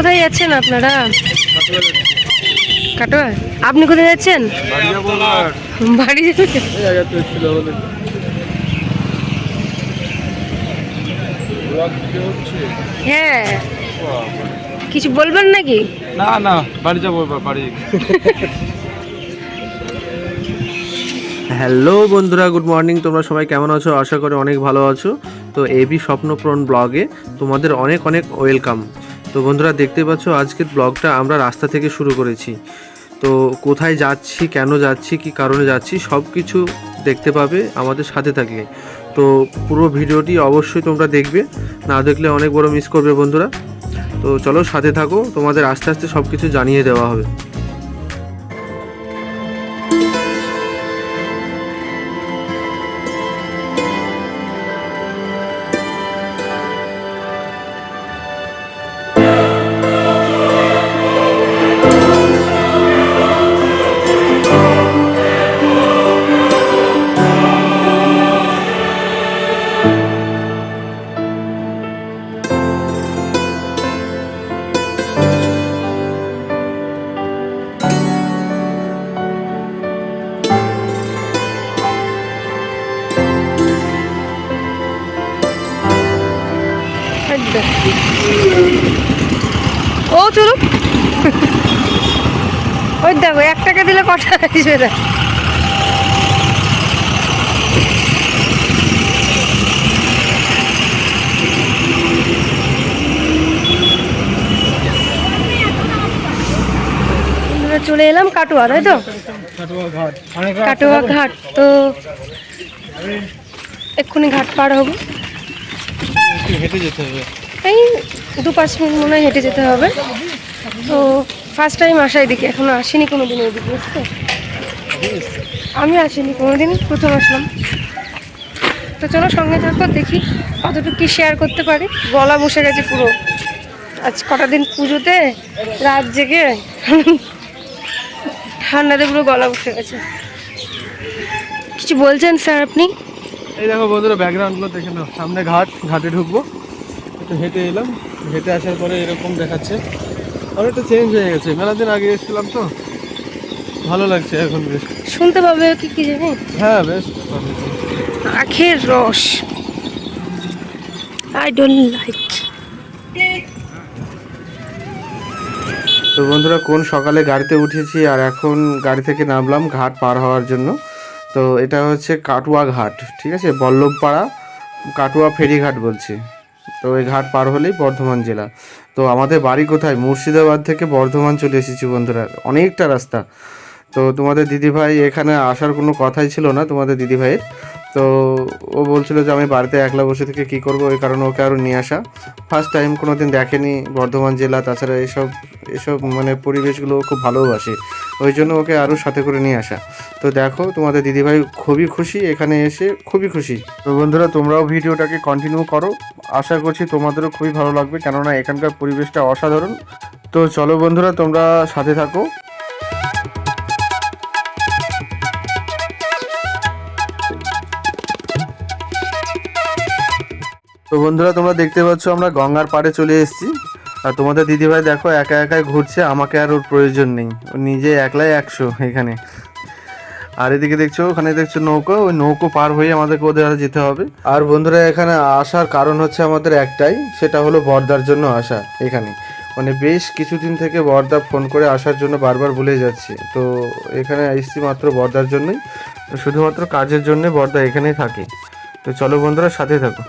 কোথায় যাচ্ছেন আপনারা? কাটোয়া? আপনি কোথায় যাচ্ছেন? বাড়ি হ্যাঁ। কিছু বলবেন নাকি? না না বাড়ি যাব বাড়ি। হ্যালো বন্ধুরা গুড মর্নিং তোমরা সবাই কেমন আছো? আশা করি অনেক ভালো আছো। তো এবি স্বপ্নপ্রণ ব্লগে তোমাদের অনেক অনেক ওয়েলকাম। তো বন্ধুরা দেখতে পাচ্ছ, আজকের ব্লগটা আমরা রাস্তা থেকে শুরু করেছি। তো কোথায় যাচ্ছি, কেন যাচ্ছি, কি কারণে যাচ্ছি সব কিছু দেখতে পাবে আমাদের সাথে থাকলে। তো পুরো ভিডিওটি অবশ্যই তোমরা দেখবে, না দেখলে অনেক বড় মিস করবে বন্ধুরা। তো চলো সাথে থাকো, তোমাদের আস্তে আস্তে সব কিছু জানিয়ে দেওয়া হবে। একদম। ও চলুক ওই দেখো এক টাকা দিলে কটা আসবে দেখ। চলে এলাম কাটোয়া তাই তো? কাটোয়া ঘাট তো এক্ষুনি ঘাট পার হব। হেঁটে যেতে হবে? এই দু পাঁচ মিনিট মনে হয় হেঁটে যেতে হবে। তো ফার্স্ট টাইম আসা এদিকে, এখনও আসিনি কোনো দিন এদিকে, বুঝতে আমি আসিনি কোনো দিন প্রথম আসলাম। তো চলো সঙ্গে থাকো, দেখি কতটুকু কি শেয়ার করতে পারি। গলা বসে গেছে পুরো। আজ কটা দিন পুজোতে, রাত জেগে। ঠান্ডাতে পুরো গলা বসে গেছে। কিছু বলছেন স্যার আপনি? এই দেখো বন্ধুরা ব্যাকগ্রাউন্ডগুলো দেখে নাও। সামনে ঘাট ঘাটে ঢুকবো। একটু হেঁটে এলাম। হেঁটে আসার পরে এরকম দেখাচ্ছে। অনেকটা চেঞ্জ হয়ে গেছে। মেলা দিন আগে এসেছিলাম তো। ভালো লাগছে এখন বেশ। শুনতে পাবে কি কি জানি। হ্যাঁ বেশ। আখের রস। আই ডোন্ট লাইক তো বন্ধুরা কোন সকালে গাড়িতে উঠেছি আর এখন গাড়ি থেকে নামলাম ঘাট পার হওয়ার জন্য। তো এটা হচ্ছে কাটুয়া ঘাট, ঠিক আছে? বল্লভপাড়া, কাটুয়া ফেরিঘাট বলছি। তো এই ঘাট পার হলেই বর্ধমান জেলা। তো আমাদের বাড়ি কোথায়? মুর্শিদাবাদ থেকে বর্ধমান চলে এসেছি বন্ধুরা, অনেকটা রাস্তা। তো তোমাদের দিদিভাই এখানে আসার কোনো কথাই ছিল না তোমাদের দিদিভাইয়ের। তো ও বলছিল যে আমি বাড়িতে একলা বসে থেকে কী করব? ওই কারণে ওকে আরও নিয়ে আসা। ফার্স্ট টাইম কোনো দিন দেখেনি বর্ধমান জেলা, তাছাড়া এসব এসব মানে পরিবেশগুলো খুব ভালোবাসে। ওই জন্য ওকে আরও সাথে করে নিয়ে আসা। তো দেখো, তোমাদের দিদিভাই খুবই খুশি, এখানে এসে খুবই খুশি। তো বন্ধুরা, তোমরাও ভিডিওটাকে কন্টিনিউ করো। আশা করছি তোমাদেরও খুবই ভালো লাগবে, কেননা এখানকার পরিবেশটা অসাধারণ। তো চলো বন্ধুরা, তোমরা সাথে থাকো। তো বন্ধুরা, তোমরা দেখতে পাচ্ছ আমরা গঙ্গার পাড়ে চলে এসেছি। আর তোমাদের দিদিভাই দেখো, একা একাই ঘুরছে, আমাকে আর ওর প্রয়োজন নেই। ও নিজে একলাই একশো এখানে। আর এদিকে দেখছ, ওখানে দেখছ নৌকো, ওই নৌকো পার হয়ে আমাদেরকে ওদের আর যেতে হবে। আর বন্ধুরা, এখানে আসার কারণ হচ্ছে আমাদের একটাই, সেটা হলো বর্দার জন্য আসা এখানে। মানে বেশ কিছুদিন থেকে বর্দা ফোন করে আসার জন্য বারবার ভুলে যাচ্ছি। তো এখানে এসছি মাত্র বর্দার জন্যই, শুধুমাত্র কাজের জন্য বর্দা এখানেই থাকে। তো চলো বন্ধুরা, সাথে থাকো।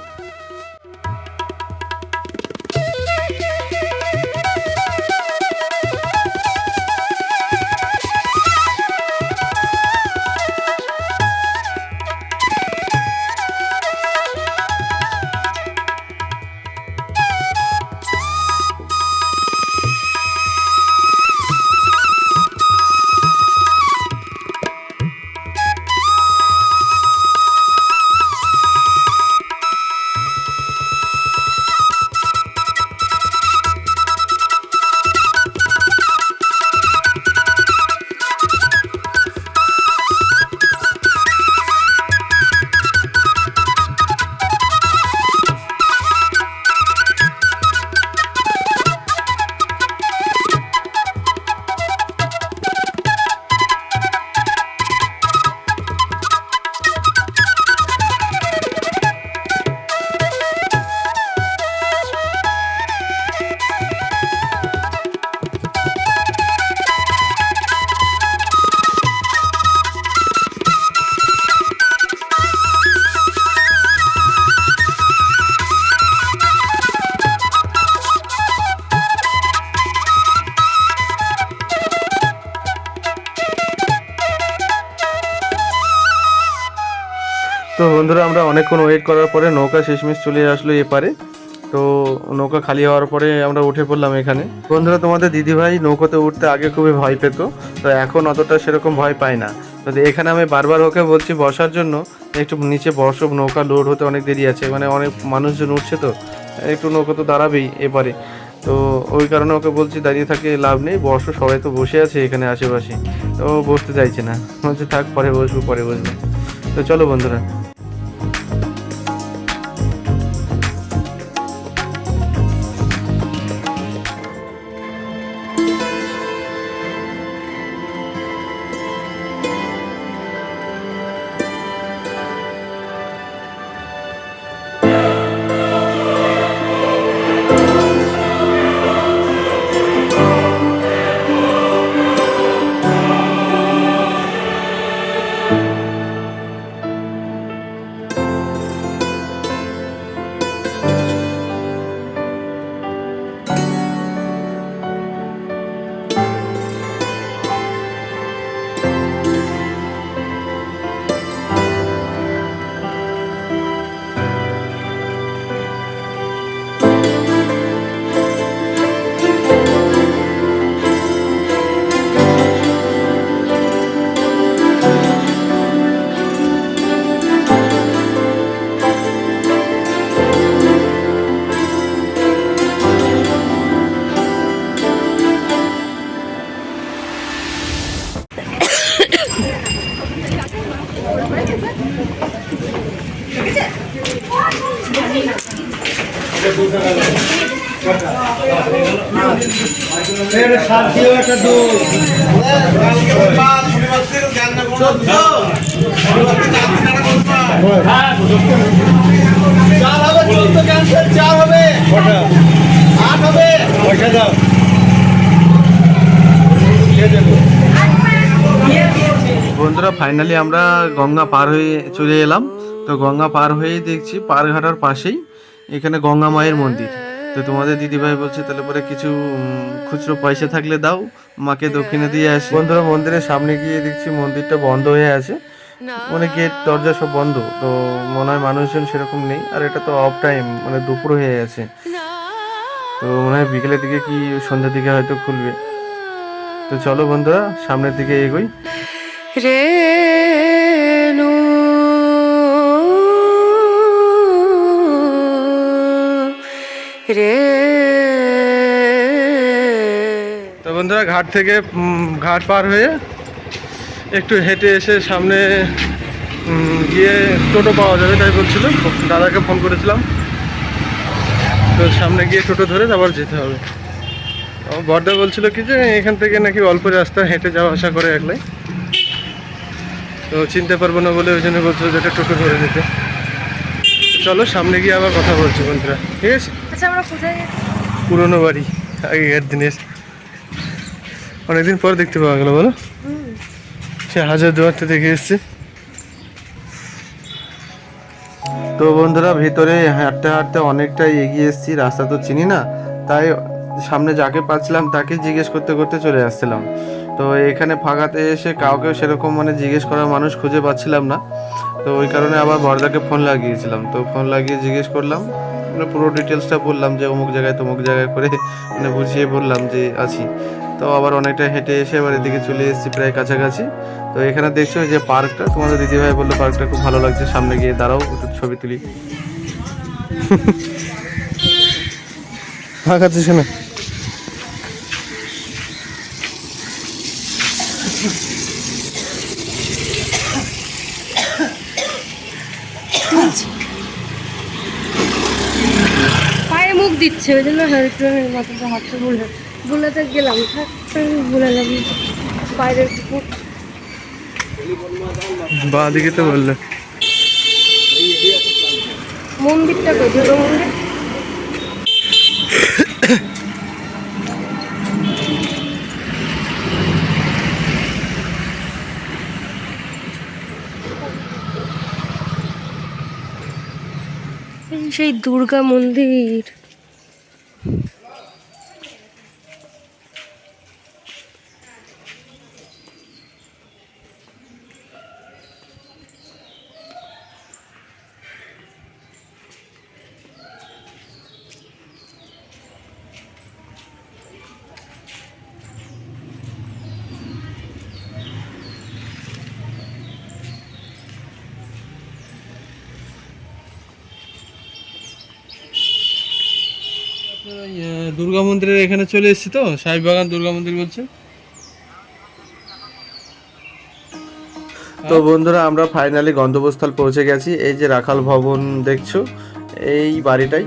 বন্ধুরা, আমরা অনেকক্ষণ ওয়েট করার পরে নৌকা শেষমেশ চলে আসলো এপারে। তো নৌকা খালি হওয়ার পরে আমরা উঠে পড়লাম এখানে। বন্ধুরা, তোমাদের দিদিভাই নৌকাতে উঠতে আগে খুবই ভয় পেত, তো এখন অতটা সেরকম ভয় পায় না। তো এখানে আমি বারবার ওকে বলছি, বসার জন্য একটু নিচে বসো, নৌকা লোড হতে অনেক দেরি আছে। মানে অনেক মানুষজন উঠছে তো, একটু নৌকা তো দাঁড়াবেই এপারে। তো ওই কারণে ওকে বলছি, দাঁড়িয়ে থাকে, লাভ নেই, বসো, সবাই তো বসে আছে এখানে আশেপাশে। তো বসতে চাইছে না। বলছে, থাক, পরে বসবো পরে বসবো। তো চলো বন্ধুরা বন্ধুরা ফাইনালি আমরা গঙ্গা পার হয়ে চলে এলাম। তো গঙ্গা পার হয়েই দেখছি পারঘাটার পাশেই এখানে গঙ্গা মায়ের মন্দির। তো তোমাদের দিদিভাই বলছে তাহলে পরে কিছু খুচরো পয়সা থাকলে দাও মাকে দক্ষিণে দিয়ে আসি। বন্ধুরা মন্দিরের সামনে গিয়ে দেখছি মন্দিরটা বন্ধ হয়ে আছে। মানে গেট দরজা সব বন্ধ তো মনে হয় মানুষজন সেরকম নেই। আর এটা তো অফ টাইম মানে দুপুর হয়ে গেছে। তো মনে হয় বিকেলের দিকে কি সন্ধ্যার দিকে হয়তো খুলবে। তো চলো বন্ধুরা সামনের দিকে এগোই। রেনু রে। তো বন্ধুরা, ঘাট থেকে ঘাট পার হয়ে একটু হেঁটে এসে সামনে গিয়ে টোটো পাওয়া যাবে তাই বলছিল দাদাকে ফোন করেছিলাম। তো সামনে গিয়ে টোটো ধরে আবার যেতে হবে। বর্দা বলছিল কি যে, এখান থেকে নাকি অল্প রাস্তা হেঁটে যাওয়া আসা করে একলাই তো চিনতে পারব না বলে ওই জন্য বলছিল যে একটা টোটো ধরে যেতে চলো, সামনে গিয়ে আবার কথা বলছি বন্ধুরা। ঠিক আছে? আচ্ছা আমরা কোথায়? পুরনো বাড়ি আগেকার দিনের। অনেকদিন পর দেখতে পাওয়া গেল বলো। সে হাজার দুয়ারটা দেখে এসছে। তো বন্ধুরা ভেতরে হাঁটতে হাঁটতে অনেকটাই এগিয়ে এসেছি রাস্তা তো চিনি না। তাই সামনে যাকে পাচ্ছিলাম তাকে জিজ্ঞেস করতে করতে চলে আসছিলাম। তো এখানে ফাঁকাতে এসে কাউকে সেরকম মানে জিজ্ঞেস করার মানুষ খুঁজে পাচ্ছিলাম না। তো ওই কারণে আবার বড়দাকে ফোন লাগিয়েছিলাম। তো ফোন লাগিয়ে জিজ্ঞেস করলাম মানে পুরো ডিটেলসটা বললাম যে অমুক জায়গায় তমুক জায়গায় করে মানে বুঝিয়ে বললাম যে আছি। তো আবার অনেকটা হেঁটে এসে এবার এদিকে চলে এসেছি প্রায় কাছাকাছি। তো এখানে দেখছ যে পার্কটা, তোমাদের দিদিভাই বলল পার্কটা খুব ভালো লাগছে, সামনে গিয়ে দাঁড়াও, একটু ছবি তুলি। ফাঁকা শোনা পায়ে ওই জন্য হেল্পলাইনের মাথাতে হাতটা বলে বলেতে গেলাম। থাক বলে লাগি বাইরের কুকুর বা দিকে তো বলল। মন্দিরটা কই ছোট মন্দির। সেই দুর্গা মন্দির। দুর্গা মন্দিরের এখানে চলে এসেছি তো? সাহেববাগান দুর্গা মন্দির বলছে। তো বন্ধুরা, আমরা ফাইনালি গন্তব্যস্থল পৌঁছে গেছি। এই যে রাখাল ভবন দেখছ, এই বাড়িটাই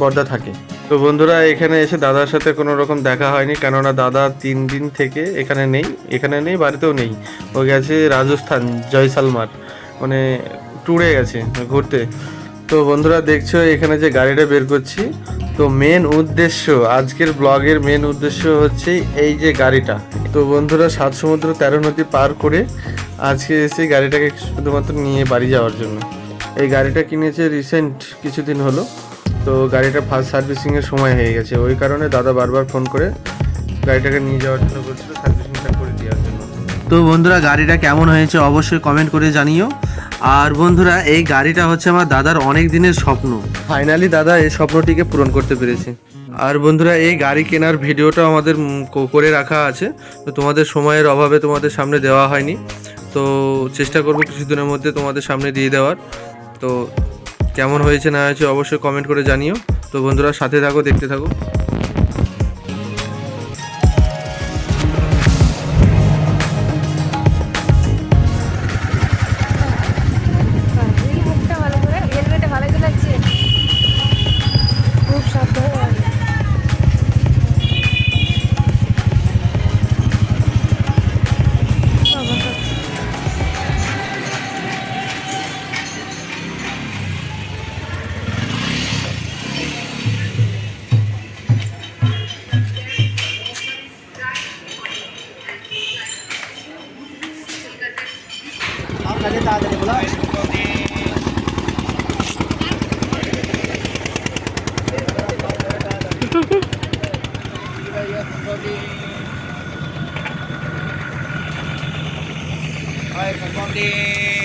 বর্দা থাকে। তো বন্ধুরা, এখানে এসে দাদার সাথে কোনো রকম দেখা হয়নি, কেননা দাদা তিন দিন থেকে এখানে নেই এখানে নেই, বাড়িতেও নেই। ও গেছে রাজস্থান, জয়সালমার। মানে ট্যুরে গেছে ঘুরতে। তো বন্ধুরা দেখছ, এখানে যে গাড়িটা বের করছি। তো মেন উদ্দেশ্য, আজকের ব্লগের মেন উদ্দেশ্য হচ্ছে এই যে গাড়িটা। তো বন্ধুরা, সাত সমুদ্র তেরো নদী পার করে আজকে এসে গাড়িটাকে শুধুমাত্র নিয়ে বাড়ি যাওয়ার জন্য। এই গাড়িটা কিনেছে রিসেন্ট কিছুদিন হলো। তো গাড়িটা ফার্স্ট সার্ভিসিংয়ের সময় হয়ে গেছে। ওই কারণে দাদা বারবার ফোন করে গাড়িটাকে নিয়ে যাওয়ার জন্য বলছিল সার্ভিসিংটা করে দেওয়ার জন্য। তো বন্ধুরা, গাড়িটা কেমন হয়েছে অবশ্যই কমেন্ট করে জানিও। আর বন্ধুরা, এই গাড়িটা হচ্ছে আমার দাদার অনেক দিনের স্বপ্ন। ফাইনালি দাদা, এই স্বপ্নটিকে পূরণ করতে পেরেছে। আর বন্ধুরা, এই গাড়ি কেনার ভিডিওটা আমাদের করে রাখা আছে। তো তোমাদের সময়ের অভাবে তোমাদের সামনে দেওয়া হয়নি। তো চেষ্টা করব কিছুদিনের মধ্যে তোমাদের সামনে দিয়ে দেওয়ার। তো কেমন হয়েছে না হয়েছে অবশ্যই কমেন্ট করে জানিও। তো বন্ধুরা, সাথে থাকো, দেখতে থাকো। 哎，反光的。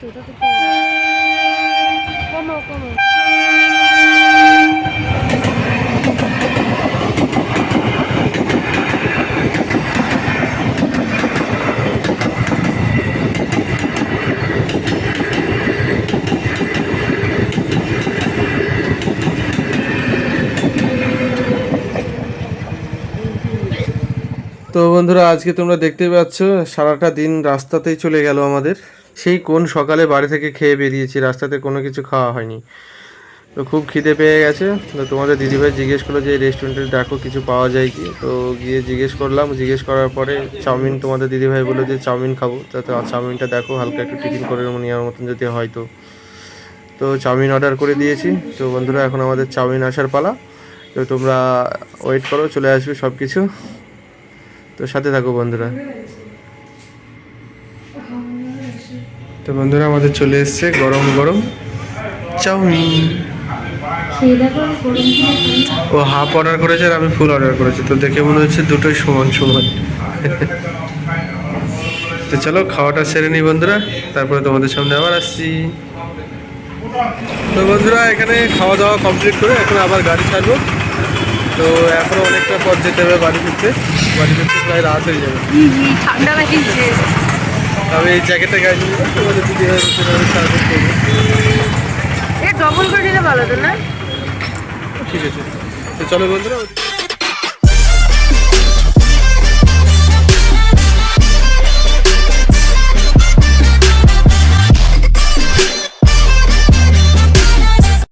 তো তো বন্ধুরা আজকে তোমরা দেখতেই পাচ্ছ সারাটা দিন রাস্তাতেই চলে গেল আমাদের। সেই কোন সকালে বাড়ি থেকে খেয়ে বেরিয়েছি? রাস্তাতে কোনো কিছু খাওয়া হয়নি। তো খুব খিদে পেয়ে গেছে। তো তোমাদের দিদিভাই জিজ্ঞেস করল যে, এই রেস্টুরেন্টে দেখো কিছু পাওয়া যায় কি? তো গিয়ে জিজ্ঞেস করলাম। জিজ্ঞেস করার পরে চাউমিন তোমাদের দিদিভাই বলল যে, চাউমিন খাব। যাতে চাউমিনটা দেখো, হালকা একটু টিফিন করে নেওয়ার মতন যদি হয় তো। তো চাউমিন অর্ডার করে দিয়েছি। তো বন্ধুরা, এখন আমাদের চাউমিন আসার পালা। তো তোমরা ওয়েট করো, চলে আসবে সব কিছু তো সাথে থাকো বন্ধুরা। তো বন্ধুরা আমাদের চলে এসছে গরম গরম চাউমিন। ও হাফ অর্ডার করেছে আর আমি ফুল অর্ডার করেছি। তো দেখে মনে হচ্ছে দুটোই সমান সমান। তো চলো খাওয়াটা সেরে নিই বন্ধুরা। তারপরে তোমাদের সামনে আবার আসছি। তো বন্ধুরা এখানে খাওয়া দাওয়া কমপ্লিট করে এখন আবার গাড়ি ছাড়বো। তো এখনও অনেকটা পথ যেতে হবে বাড়ি ফিরতে। বাড়ি ফিরতে প্রায় রাত হয়ে যাবে। ঠান্ডা তবে এই জ্যাকেটটা গায়ে নিয়ে তোমাদের দিদি সার্ভিস করব। এ ডবল করে নিলে ভালো তো না? ঠিক আছে। তো চলো বন্ধুরা